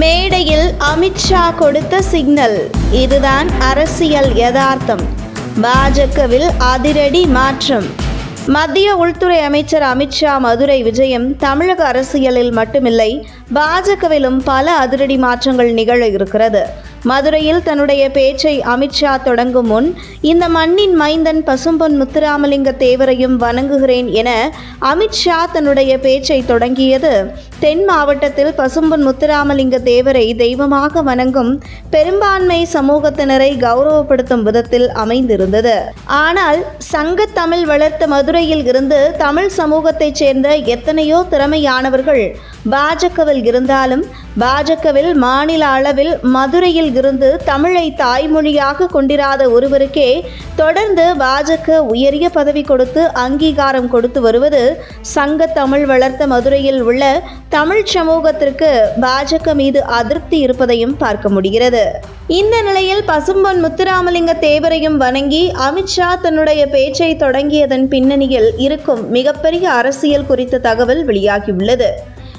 மேடையில் அமித்ஷா கொடுத்த சிக்னல். இதுதான் அரசியல் யதார்த்தம். பாஜகவில் அதிரடி மாற்றம். மத்திய உள்துறை அமைச்சர் அமித்ஷா மதுரை விஜயம் தமிழக அரசியலில் மட்டுமில்லை பாஜகவிலும் பல அதிரடி மாற்றங்கள் நிகழ இருக்கிறது. மதுரையில் தன்னுடைய பேச்சை அமித்ஷா தொடங்கும் முன் இந்த மண்ணின் மைந்தன் பசும்பொன் முத்துராமலிங்க தேவரையும் வணங்குகிறேன் என அமித்ஷா தன்னுடைய பேச்சை தொடங்கியது. தென் மாவட்டத்தில் பசும்பொன் முத்துராமலிங்க தேவரை தெய்வமாக வணங்கும் பெரும்பான்மை சமூகத்தினரை கௌரவப்படுத்தும் விதத்தில் அமைந்திருந்தது. ஆனால் சங்க தமிழ் வளர்த்த மதுரையில் இருந்து தமிழ் சமூகத்தைச் சேர்ந்த எத்தனையோ திறமையானவர்கள் பாஜகவில் இருந்தாலும் பாஜகவில் மாநில அளவில் மதுரையில் இருந்து தமிழை தாய்மொழியாக கொண்டிராத ஒருவருக்கே தொடர்ந்து பாஜக உயரிய பதவி கொடுத்து அங்கீகாரம் கொடுத்து வருவது சங்க தமிழ் வளர்த்த மதுரையில் உள்ள தமிழ் சமூகத்திற்கு பாஜக மீது அதிருப்தி இருப்பதையும் பார்க்க முடிகிறது. இந்த நிலையில் பசும்பொன் முத்துராமலிங்க தேவரையும் வணங்கி அமித்ஷா தன்னுடைய பேச்சை தொடங்கியதன் பின்னணியில் இருக்கும் மிகப்பெரிய அரசியல் குறித்த தகவல் வெளியாகியுள்ளது.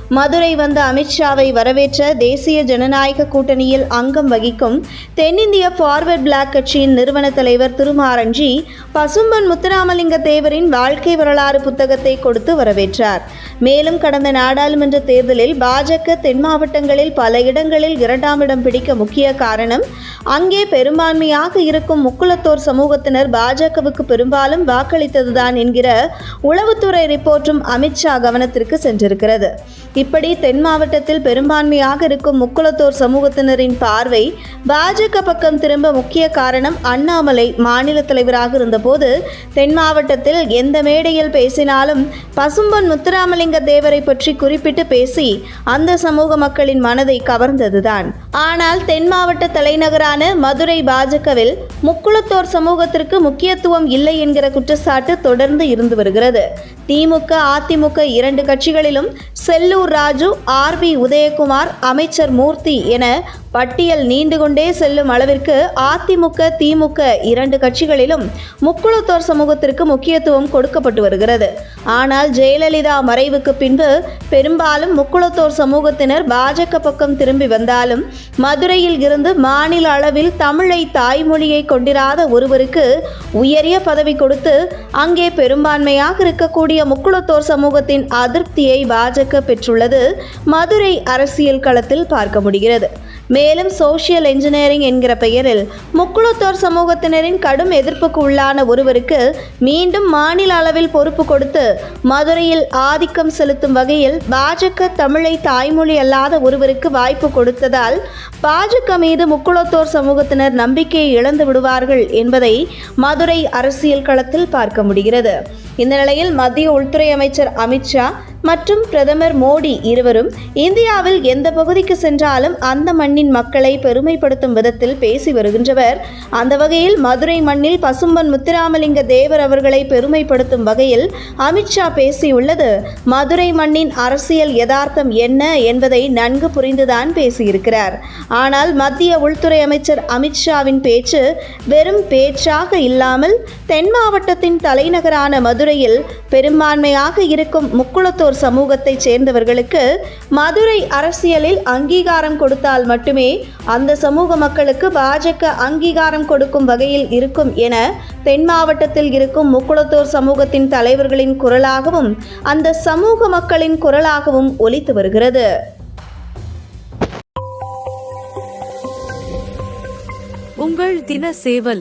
மதுரை வந்த அமித்ஷாவை வரவேற்ற தேசிய ஜனநாயக கூட்டணியில் அங்கம் வகிக்கும் தென்னிந்திய ஃபார்வர்ட் பிளாக் கட்சியின் நிறுவன தலைவர் திருமாரஞ்சி பசும்பன் முத்துராமலிங்க தேவரின் வாழ்க்கை வரலாறு புத்தகத்தை கொடுத்து வரவேற்றார். மேலும் கடந்த நாடாளுமன்ற தேர்தலில் பாஜக தென் மாவட்டங்களில் பல இடங்களில் இரண்டாம் இடம் பிடிக்க முக்கிய காரணம் அங்கே பெரும்பான்மையாக இருக்கும் முக்குளத்தோர் சமூகத்தினர் பாஜகவுக்கு பெரும்பாலும் வாக்களித்ததுதான் என்கிற உளவுத்துறை ரிப்போர்ட்டும் அமித்ஷா கவனத்திற்கு சென்றிருக்கிறது. இப்படி தென் மாவட்டத்தில் பெரும்பான்மையாக இருக்கும் முக்குளத்தோர் சமூகத்தினரின் பார்வை பாஜக பக்கம் திரும்ப முக்கிய காரணம் அண்ணாமலை மாநில தலைவராக இருந்தபோது தென் மாவட்டத்தில் எந்த மேடையில் பேசினாலும் பசும்பன் முத்துராமலிங்க தேவரை பற்றி குறிப்பிட்டு பேசி அந்த சமூக மக்களின் மனதை கவர்ந்ததுதான். ஆனால் தென் மாவட்ட தலைநகரான மதுரை பாஜகவில் முக்குளத்தோர் சமூகத்திற்கு முக்கியத்துவம் இல்லை என்கிற குற்றச்சாட்டு தொடர்ந்து இருந்து வருகிறது. திமுக அதிமுக இரண்டு கட்சிகளிலும் செல்லூர் ராஜு ஆர் பி உதயகுமார் அமைச்சர் மூர்த்தி என பட்டியல் நீண்டு கொண்டே செல்லும் அளவிற்கு அதிமுக திமுக இரண்டு கட்சிகளிலும் முக்குளத்தோர் சமூகத்திற்கு முக்கியத்துவம் கொடுக்கப்பட்டு வருகிறது. ஆனால் ஜெயலலிதா மறைவுக்கு பின்பு பெரும்பாலும் முக்குளத்தோர் சமூகத்தினர் பாஜக பக்கம் திரும்பி வந்தாலும் மதுரையில் இருந்து மாநில அளவில் தமிழை தாய்மொழியை கொண்டிராத ஒருவருக்கு உயரிய பதவி கொடுத்து அங்கே பெரும்பான்மையாக இருக்கக்கூடிய முக்குளத்தோர் சமூகத்தின் அதிருப்தியை பாஜக பெற்றுள்ளது மதுரை அரசியல் களத்தில் பார்க்க முடிகிறது. மேலும் சோஷியல் என்ஜினியரிங் என்கிற பெயரில் முக்குளத்தோர் சமூகத்தினரின் கடும் எதிர்ப்புக்கு உள்ளான ஒருவருக்கு மீண்டும் மாநில அளவில் பொறுப்பு கொடுத்து மதுரையில் ஆதிக்கம் செலுத்தும் வகையில் பாஜக தமிழை தாய்மொழி அல்லாத ஒருவருக்கு வாய்ப்பு கொடுத்ததால் பாஜக மீது முக்குளத்தோர் சமூகத்தினர் நம்பிக்கையை இழந்து விடுவார்கள் என்பதை மதுரை அரசியல் களத்தில் பார்க்க முடிகிறது. இந்த நிலையில் மத்திய உள்துறை அமைச்சர் அமித்ஷா மற்றும் பிரதமர் மோடி இருவரும் இந்தியாவில் எந்த பகுதிக்கு சென்றாலும் அந்த மண்ணின் மக்களை பெருமைப்படுத்தும் விதத்தில் பேசி வருகின்றவர். அந்த வகையில் மதுரை மண்ணில் பசும்பன் முத்துராமலிங்க தேவர் அவர்களை பெருமைப்படுத்தும் வகையில் அமித்ஷா பேசியுள்ளது. மதுரை மண்ணின் அரசியல் யதார்த்தம் என்ன என்பதை நன்கு புரிந்துதான் பேசியிருக்கிறார். ஆனால் மத்திய உள்துறை அமைச்சர் அமித்ஷாவின் பேச்சு வெறும் பேச்சாக இல்லாமல் தென் மாவட்டத்தின் தலைநகரான மதுரையில் பெரும்பான்மையாக இருக்கும் முக்குளத்தோர் சமூகத்தைச் சேர்ந்தவர்களுக்கு மதுரை அரசியலில் அங்கீகாரம் கொடுத்தால் மட்டுமே அந்த சமூக மக்களுக்கு பாஜக அங்கீகாரம் கொடுக்கும் வகையில் இருக்கும் என தென் மாவட்டத்தில் இருக்கும் முக்குளத்தோர் சமூகத்தின் தலைவர்களின் குரலாகவும் அந்த சமூக மக்களின் குரலாகவும் ஒலித்து வருகிறது. உங்கள் தின சேவல்